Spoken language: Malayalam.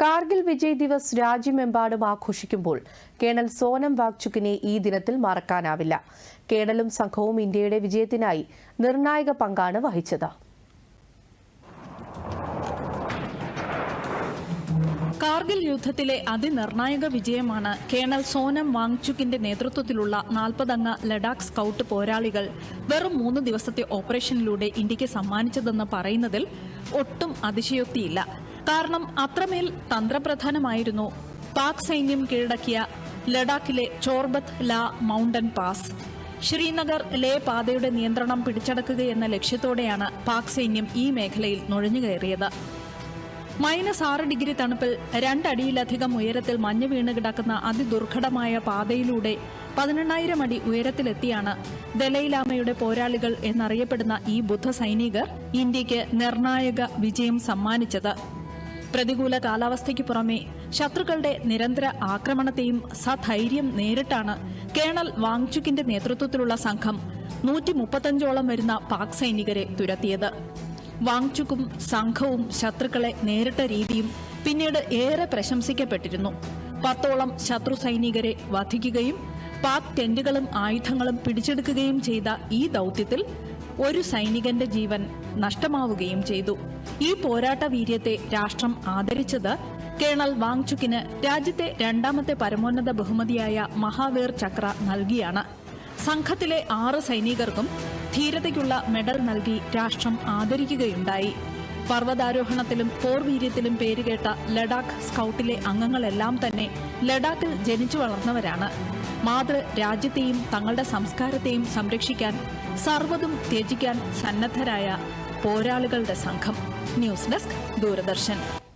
കാർഗിൽ വിജയ് ദിവസ് രാജ്യമെമ്പാടും ആഘോഷിക്കുമ്പോൾ കേണൽ സോനം വാഗ്ചുക്കിനെ ഈ ദിനത്തിൽ മറക്കാനാവില്ല. കേണലും സംഘവും ഇന്ത്യയുടെ വിജയത്തിനായി നിർണായക പങ്കാണ് വഹിച്ചത്. കാർഗിൽ യുദ്ധത്തിലെ അതിനിർണായക വിജയമാണ് കേണൽ സോനം വാങ്ചുക്കിന്റെ നേതൃത്വത്തിലുള്ള നാൽപ്പതംഗ ലഡാക്ക് സ്കൌട്ട് പോരാളികൾ വെറും മൂന്ന് ദിവസത്തെ ഓപ്പറേഷനിലൂടെ ഇന്ത്യയ്ക്ക് സമ്മാനിച്ചതെന്ന് പറയുന്നതിൽ ഒട്ടും അതിശയോക്തിയില്ല. കാരണം അത്രമേൽ തന്ത്രപ്രധാനമായിരുന്നു. പാക് സൈന്യം കീഴടക്കിയ ലഡാക്കിലെ ചോർബത്ത് ലാ മൗണ്ടൻ പാസ്. ശ്രീനഗർ ലേ പാതയുടെ നിയന്ത്രണം പിടിച്ചടക്കുകയെന്ന ലക്ഷ്യത്തോടെയാണ് പാക് സൈന്യം ഈ മേഖലയിൽ നുഴഞ്ഞുകയറിയത് മൈനസ് ആറ് ഡിഗ്രി തണുപ്പിൽ രണ്ടടിയിലധികം ഉയരത്തിൽ മഞ്ഞ് വീണ് കിടക്കുന്ന അതിദുർഘടമായ പാതയിലൂടെ പതിനെണ്ണായിരം അടി ഉയരത്തിലെത്തിയാണ് ദലൈലാമയുടെ പോരാളികൾ എന്നറിയപ്പെടുന്ന ഈ ബുദ്ധ സൈനികർ ഇന്ത്യയ്ക്ക് നിർണായക വിജയം സമ്മാനിച്ചത്. പ്രതികൂല കാലാവസ്ഥയ്ക്ക് പുറമെ ശത്രുക്കളുടെ നിരന്തര ആക്രമണത്തെയും സധൈര്യം നേരിട്ടാണ് കേണൽ വാങ്ചുക്കിന്റെ നേതൃത്വത്തിലുള്ള സംഘം നൂറ്റി മുപ്പത്തഞ്ചോളം വരുന്ന പാക് സൈനികരെ തുരത്തിയത്. വാങ്ചുക്കും സംഘവും ശത്രുക്കളെ നേരിട്ട രീതിയും പിന്നീട് ഏറെ പ്രശംസിക്കപ്പെട്ടിരുന്നു. പത്തോളം ശത്രു സൈനികരെ വധിക്കുകയും പാക് ടെന്റുകളും ആയുധങ്ങളും പിടിച്ചെടുക്കുകയും ചെയ്ത ഈ ദൗത്യത്തിൽ ഒരു സൈനികന്റെ ജീവൻ നഷ്ടമാവുകയും ചെയ്തു. ഈ പോരാട്ട വീര്യത്തെ രാഷ്ട്രം ആദരിച്ചത് കേണൽ വാങ്ചുക്കിന് രാജ്യത്തെ രണ്ടാമത്തെ പരമോന്നത ബഹുമതിയായ മഹാവീർ ചക്ര നൽകിയാണ്. സംഘത്തിലെ ആറ് സൈനികർക്കും ധീരതയ്ക്കുള്ള മെഡൽ നൽകി രാഷ്ട്രം ആദരിക്കുകയുണ്ടായി. പർവതാരോഹണത്തിലും പോർവീര്യത്തിലും പേരുകേട്ട ലഡാക്ക് സ്കൌട്ടിലെ അംഗങ്ങളെല്ലാം തന്നെ ലഡാക്കിൽ ജനിച്ചു വളർന്നവരാണ്. മാതൃ രാജ്യത്തെയും തങ്ങളുടെ സംസ്കാരത്തെയും സംരക്ഷിക്കാൻ സർവതും ത്യജിക്കാൻ സന്നദ്ധരായ പോരാളികളുടെ സംഘം. News desk Doordarshan.